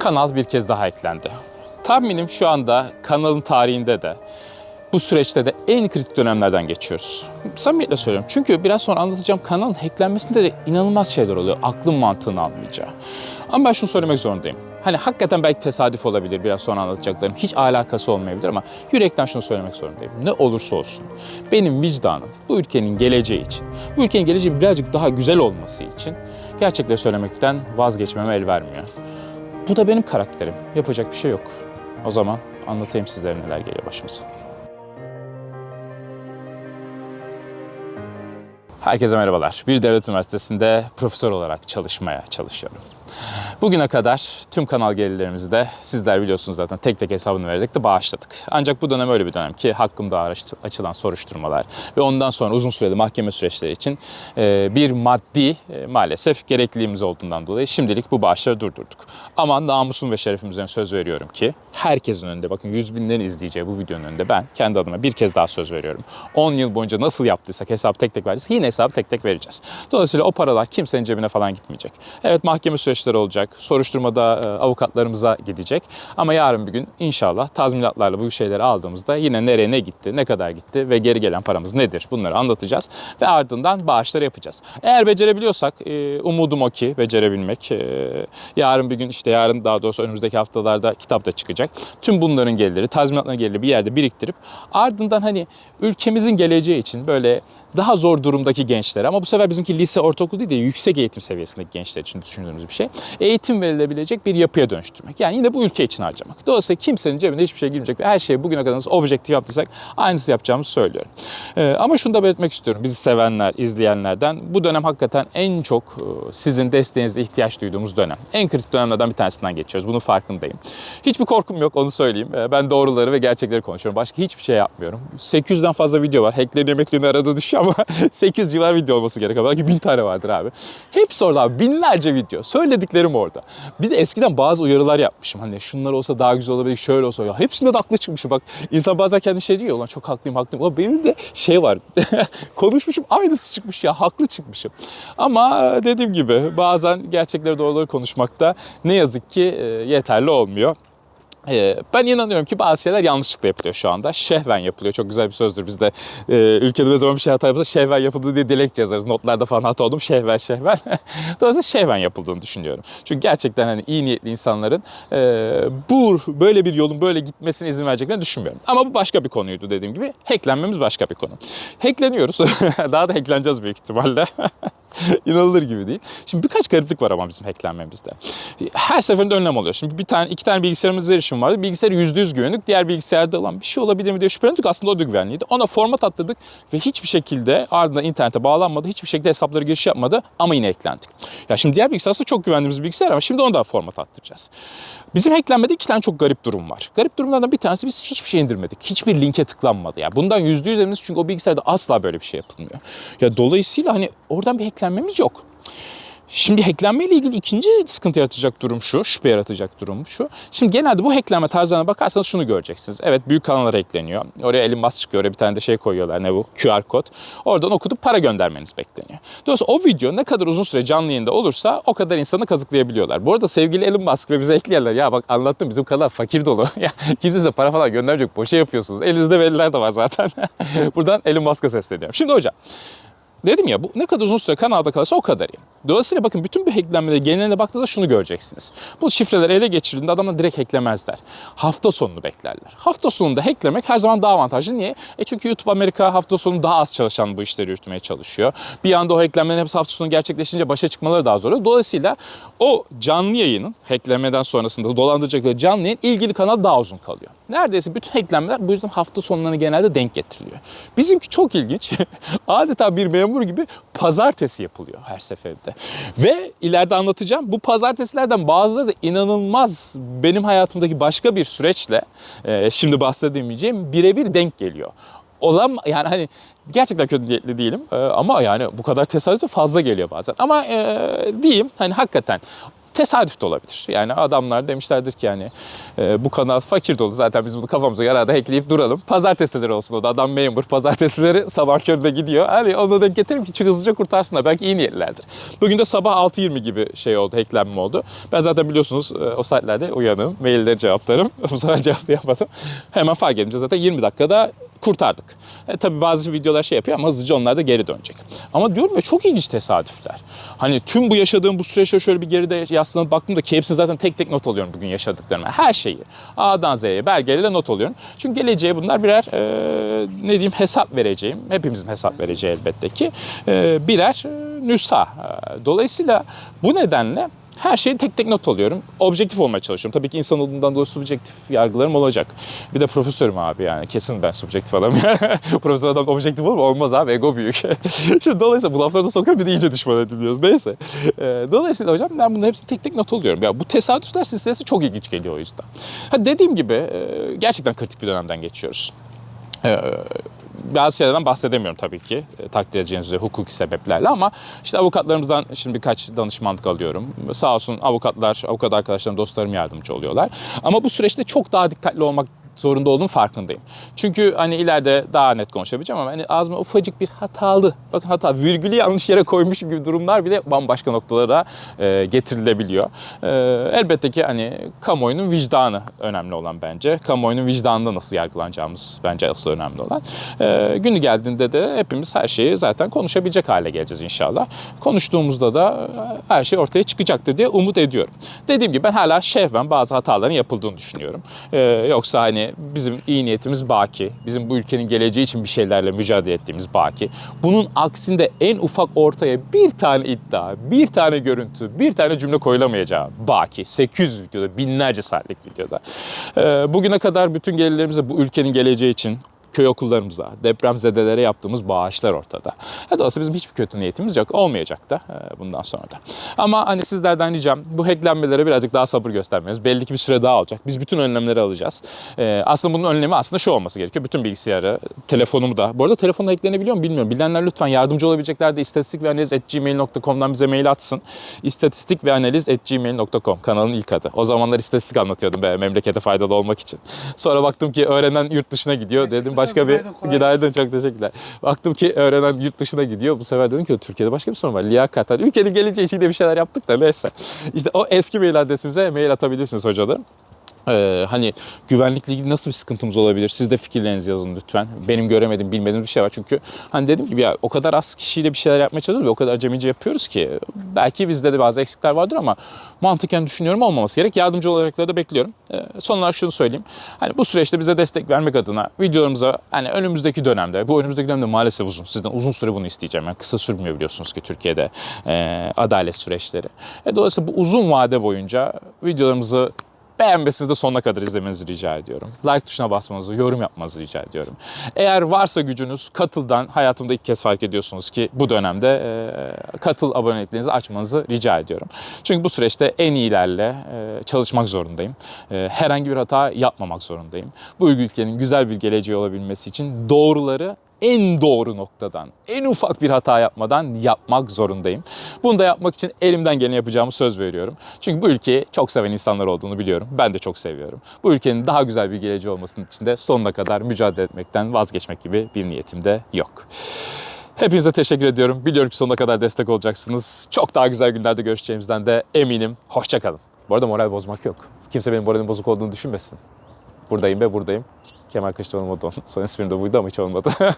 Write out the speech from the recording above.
kanal bir kez daha eklendi. Tahminim şu anda kanalın tarihinde de bu süreçte de en kritik dönemlerden geçiyoruz. Samimiyetle söylüyorum. Çünkü biraz sonra anlatacağım kanalın hacklenmesinde de inanılmaz şeyler oluyor. Aklın mantığını almayacağı. Ama ben şunu söylemek zorundayım. Hani hakikaten belki tesadüf olabilir biraz sonra anlatacaklarım. Hiç alakası olmayabilir ama yürekten şunu söylemek zorundayım. Ne olursa olsun benim vicdanım bu ülkenin geleceği için, bu ülkenin geleceği birazcık daha güzel olması için gerçekleri söylemekten vazgeçmeme el vermiyor. Bu da benim karakterim. Yapacak bir şey yok. O zaman anlatayım sizlere neler geliyor başımıza. Herkese merhabalar. Bir devlet üniversitesinde profesör olarak çalışmaya çalışıyorum. Bugüne kadar tüm kanal gelirlerimizi de sizler biliyorsunuz zaten tek tek hesabını vererek de bağışladık. Ancak bu dönem öyle bir dönem ki hakkımda açılan soruşturmalar ve ondan sonra uzun süreli mahkeme süreçleri için e, bir maddi e, maalesef gerekliliğimiz olduğundan dolayı şimdilik bu bağışları durdurduk. Ama namusum ve şerefim üzerine söz veriyorum ki herkesin önünde bakın yüz binlerin izleyeceği bu videonun önünde ben kendi adıma bir kez daha söz veriyorum. 10 yıl boyunca nasıl yaptıysak hesap tek tek vereceğiz yine hesabı tek tek vereceğiz. Dolayısıyla o paralar kimsenin cebine falan gitmeyecek. Evet mahkeme süreçleri olacak. Soruşturmada e, avukatlarımıza gidecek. Ama yarın bir gün inşallah tazminatlarla bu şeyleri aldığımızda yine nereye ne gitti, ne kadar gitti ve geri gelen paramız nedir bunları anlatacağız. Ve ardından bağışları yapacağız. Eğer becerebiliyorsak e, umudum o ki becerebilmek. E, yarın bir gün işte yarın daha doğrusu önümüzdeki haftalarda kitap da çıkacak. Tüm bunların gelirleri, tazminatların gelirleri bir yerde biriktirip ardından hani ülkemizin geleceği için böyle daha zor durumdaki gençlere ama bu sefer bizimki lise, ortaokul değil de yüksek eğitim seviyesindeki gençler için düşündüğümüz bir şey. Eğitim verilebilecek bir yapıya dönüştürmek. Yani yine bu ülke için harcamak. Dolayısıyla kimsenin cebine hiçbir şey girmeyecek ve her şeyi bugüne kadar nasıl objektif yaptıysak aynısı yapacağımızı söylüyorum. Ee, ama şunu da belirtmek istiyorum. Bizi sevenler, izleyenlerden bu dönem hakikaten en çok e, sizin desteğinize ihtiyaç duyduğumuz dönem. En kritik dönemlerden bir tanesinden geçiyoruz. Bunun farkındayım. Hiçbir korkum yok onu söyleyeyim. Ee, Ben doğruları ve gerçekleri konuşuyorum. Başka hiçbir şey yapmıyorum. 800'den fazla video var. Hacklerin emeklerini arada düşüyor ama 800 civar video olması gerekiyor. Belki 1000 tane vardır abi. Hepsi orada abi. Binlerce video. Söylediklerim orada. Bir de eskiden bazı uyarılar yapmışım. Hani şunlar olsa daha güzel olabilir, şöyle olsa. Ya hepsinde de haklı çıkmışım. Bak insan bazen kendi şey diyor. Ulan çok haklıyım, haklıyım. Ulan benim de şey var. Konuşmuşum aynısı çıkmış ya. Haklı çıkmışım. Ama dediğim gibi bazen gerçekleri doğruları konuşmakta ne yazık ki e, yeterli olmuyor. Ee, Ben inanıyorum ki bazı şeyler yanlışlıkla yapılıyor şu anda. Şehven yapılıyor. Çok güzel bir sözdür. Bizde e, ülkede ne zaman bir şey hata yapılsa şehven yapıldı diye dilekçe yazarız. Notlarda falan hata oldum. Şehven, şehven. Dolayısıyla şehven yapıldığını düşünüyorum. Çünkü gerçekten hani iyi niyetli insanların e, bu böyle bir yolun böyle gitmesine izin vereceklerini düşünmüyorum. Ama bu başka bir konuydu dediğim gibi. Hacklenmemiz başka bir konu. Hackleniyoruz. Daha da hackleneceğiz büyük ihtimalle. İnanılır gibi değil. Şimdi birkaç gariplik var ama bizim hacklenmemizde. Her seferinde önlem oluyor. Şimdi bir tane, iki tane bilgisayarımızda erişim vardı. Bilgisayarı yüzde yüz güvenlik. Diğer bilgisayarda olan bir şey olabilir mi diye şüphelendik. Aslında o da güvenliydi. Ona format attırdık ve hiçbir şekilde ardından internete bağlanmadı. Hiçbir şekilde hesapları giriş yapmadı ama yine hacklendik. Ya şimdi diğer bilgisayar aslında çok güvendiğimiz bir bilgisayar ama şimdi onu da format attıracağız. Bizim hacklenmede iki tane çok garip durum var. Garip durumlardan bir tanesi biz hiçbir şey indirmedik. Hiçbir linke tıklanmadı. Ya bundan yüzde yüz eminiz çünkü o bilgisayarda asla böyle bir şey yapılmıyor. Ya dolayısıyla hani oradan bir hacklenmemiz yok. Şimdi hacklenme ile ilgili ikinci sıkıntı yaratacak durum şu, şüphe yaratacak durum şu. Şimdi genelde bu hacklenme tarzlarına bakarsanız şunu göreceksiniz. Evet büyük kanallar hackleniyor. Oraya Elon Musk çıkıyor. Oraya bir tane de şey koyuyorlar. Ne bu? QR kod. Oradan okutup para göndermeniz bekleniyor. Dolayısıyla o video ne kadar uzun süre canlı yayında olursa o kadar insanı kazıklayabiliyorlar. Bu arada sevgili Elon Musk ve bize ekleyenler ya bak anlattım bizim kanal fakir dolu. ya kimse size para falan göndermeyecek. Boşa yapıyorsunuz. Elinizde veriler de var zaten. Buradan Elon Musk'a sesleniyorum. Şimdi hocam Dedim ya bu ne kadar uzun süre kanalda kalırsa o kadar iyi. Dolayısıyla bakın bütün bu hacklenmede geneline baktığınızda şunu göreceksiniz. Bu şifreler ele geçirildiğinde adamlar direkt hacklemezler. Hafta sonunu beklerler. Hafta sonunda hacklemek her zaman daha avantajlı. Niye? E çünkü YouTube Amerika hafta sonu daha az çalışan bu işleri yürütmeye çalışıyor. Bir anda o hacklenmenin hepsi hafta sonu gerçekleşince başa çıkmaları daha zor. Dolayısıyla o canlı yayının hacklenmeden sonrasında dolandırıcılıkla canlı yayın ilgili kanal daha uzun kalıyor. Neredeyse bütün hacklenmeler bu yüzden hafta sonlarına genelde denk getiriliyor. Bizimki çok ilginç. Adeta bir memur gibi pazartesi yapılıyor her seferinde. Ve ileride anlatacağım bu pazartesilerden bazıları da inanılmaz benim hayatımdaki başka bir süreçle e, şimdi bahsedemeyeceğim birebir denk geliyor. Olan yani hani gerçekten kötü niyetli değilim e, ama yani bu kadar tesadüf fazla geliyor bazen. Ama e, diyeyim hani hakikaten tesadüf de olabilir. Yani adamlar demişlerdir ki yani e, bu kanal fakir dolu zaten biz bunu kafamıza göre arada ekleyip duralım. Pazartesileri olsun o da adam memur. Pazartesileri sabah köründe gidiyor. Hani onu denk getirelim ki hızlıca kurtarsınlar. Belki iyi niyetlilerdir. Bugün de sabah 6.20 gibi şey oldu, hacklenme oldu. Ben zaten biliyorsunuz e, o saatlerde uyanığım. Mailleri cevaplarım. Bu sefer cevaplayamadım. Hemen fark edince zaten 20 dakikada kurtardık. E, tabii bazı videolar şey yapıyor ama hızlıca onlar da geri dönecek. Ama diyorum ya çok ilginç tesadüfler. Hani tüm bu yaşadığım bu süreçte şöyle bir geride yaslanıp baktığımda ki hepsini zaten tek tek not alıyorum bugün yaşadıklarıma. Her şeyi A'dan Z'ye belgelerle not alıyorum. Çünkü geleceğe bunlar birer e, ne diyeyim hesap vereceğim. Hepimizin hesap vereceği elbette ki. E, birer e, nüsha. E, Dolayısıyla bu nedenle her şeyi tek tek not alıyorum. Objektif olmaya çalışıyorum. Tabii ki insan olduğundan dolayı subjektif yargılarım olacak. Bir de profesörüm abi yani. Kesin ben subjektif adam. Profesör adam objektif olur mu? Olmaz abi. Ego büyük. Şimdi dolayısıyla bu lafları da sokuyorum bir de iyice düşman ediliyoruz. Neyse. Ee, dolayısıyla hocam ben bunların hepsini tek tek not alıyorum. Ya bu tesadüfler silsilesi çok ilginç geliyor o yüzden. Ha dediğim gibi e, gerçekten kritik bir dönemden geçiyoruz. Ee, bazı şeylerden bahsedemiyorum tabii ki e, takdir edeceğiniz üzere hukuki sebeplerle ama işte avukatlarımızdan şimdi birkaç danışmanlık alıyorum. Sağ olsun avukatlar, avukat arkadaşlarım, dostlarım yardımcı oluyorlar. Ama bu süreçte çok daha dikkatli olmak zorunda olduğum farkındayım. Çünkü hani ileride daha net konuşabileceğim ama hani ağzıma ufacık bir hatalı, bakın hata, virgülü yanlış yere koymuşum gibi durumlar bile bambaşka noktalara e, getirilebiliyor. E, elbette ki hani kamuoyunun vicdanı önemli olan bence. Kamuoyunun vicdanında nasıl yargılanacağımız bence asıl önemli olan. E, günü geldiğinde de hepimiz her şeyi zaten konuşabilecek hale geleceğiz inşallah. Konuştuğumuzda da e, her şey ortaya çıkacaktır diye umut ediyorum. Dediğim gibi ben hala şehven bazı hataların yapıldığını düşünüyorum. E, yoksa hani bizim iyi niyetimiz baki. Bizim bu ülkenin geleceği için bir şeylerle mücadele ettiğimiz baki. Bunun aksinde en ufak ortaya bir tane iddia, bir tane görüntü, bir tane cümle koyulamayacağı baki. 800 videoda, binlerce saatlik videoda. Ee, bugüne kadar bütün gelirlerimizi bu ülkenin geleceği için köy okullarımıza, depremzedelere yaptığımız bağışlar ortada. Ya dolayısıyla bizim hiçbir kötü niyetimiz yok. Olmayacak da e, bundan sonra da. Ama hani sizlerden ricam bu hacklenmelere birazcık daha sabır göstermeniz. Belli ki bir süre daha olacak. Biz bütün önlemleri alacağız. E, aslında bunun önlemi aslında şu olması gerekiyor. Bütün bilgisayarı, telefonumu da. Bu arada telefonla hacklenebiliyor mu bilmiyorum. Bilenler lütfen yardımcı olabilecekler de istatistik ve analiz gmail.com'dan bize mail atsın. İstatistik ve analiz gmail.com kanalın ilk adı. O zamanlar istatistik anlatıyordum be, memlekete faydalı olmak için. Sonra baktım ki öğrenen yurt dışına gidiyor. Dedim başka bir Günaydın, günaydın çok teşekkürler. Baktım ki öğrenen yurt dışına gidiyor. Bu sefer dedim ki Türkiye'de başka bir sorun var. Liyakat. Hani ülkenin geleceği için de bir şeyler yaptık da neyse. İşte o eski mail adresimize mail atabilirsiniz hocalarım. Ee, hani güvenlikle ilgili nasıl bir sıkıntımız olabilir? Siz de fikirlerinizi yazın lütfen. Benim göremediğim, bilmediğim bir şey var. Çünkü hani dediğim gibi ya o kadar az kişiyle bir şeyler yapmaya çalışıyoruz ve o kadar cemice yapıyoruz ki belki bizde de bazı eksikler vardır ama mantıken düşünüyorum olmaması gerek. Yardımcı olarak da bekliyorum. Ee, son olarak şunu söyleyeyim. Hani bu süreçte bize destek vermek adına videolarımıza hani önümüzdeki dönemde, bu önümüzdeki dönemde maalesef uzun. Sizden uzun süre bunu isteyeceğim. Yani kısa sürmüyor biliyorsunuz ki Türkiye'de e, adalet süreçleri. E, dolayısıyla bu uzun vade boyunca videolarımızı Beğenmesiniz de sonuna kadar izlemenizi rica ediyorum. Like tuşuna basmanızı, yorum yapmanızı rica ediyorum. Eğer varsa gücünüz katıldan hayatımda ilk kez fark ediyorsunuz ki bu dönemde e, katıl aboneliklerinizi açmanızı rica ediyorum. Çünkü bu süreçte en iyilerle e, çalışmak zorundayım. E, herhangi bir hata yapmamak zorundayım. Bu ülkenin güzel bir geleceği olabilmesi için doğruları en doğru noktadan, en ufak bir hata yapmadan yapmak zorundayım. Bunu da yapmak için elimden geleni yapacağımı söz veriyorum. Çünkü bu ülkeyi çok seven insanlar olduğunu biliyorum. Ben de çok seviyorum. Bu ülkenin daha güzel bir geleceği olmasının için de sonuna kadar mücadele etmekten vazgeçmek gibi bir niyetim de yok. Hepinize teşekkür ediyorum. Biliyorum ki sonuna kadar destek olacaksınız. Çok daha güzel günlerde görüşeceğimizden de eminim. Hoşçakalın. Bu arada moral bozmak yok. Kimse benim moralin bozuk olduğunu düşünmesin. Buradayım ve buradayım. Kemal Kılıçdaroğlu olmadı. Son ismim de buydu ama hiç olmadı.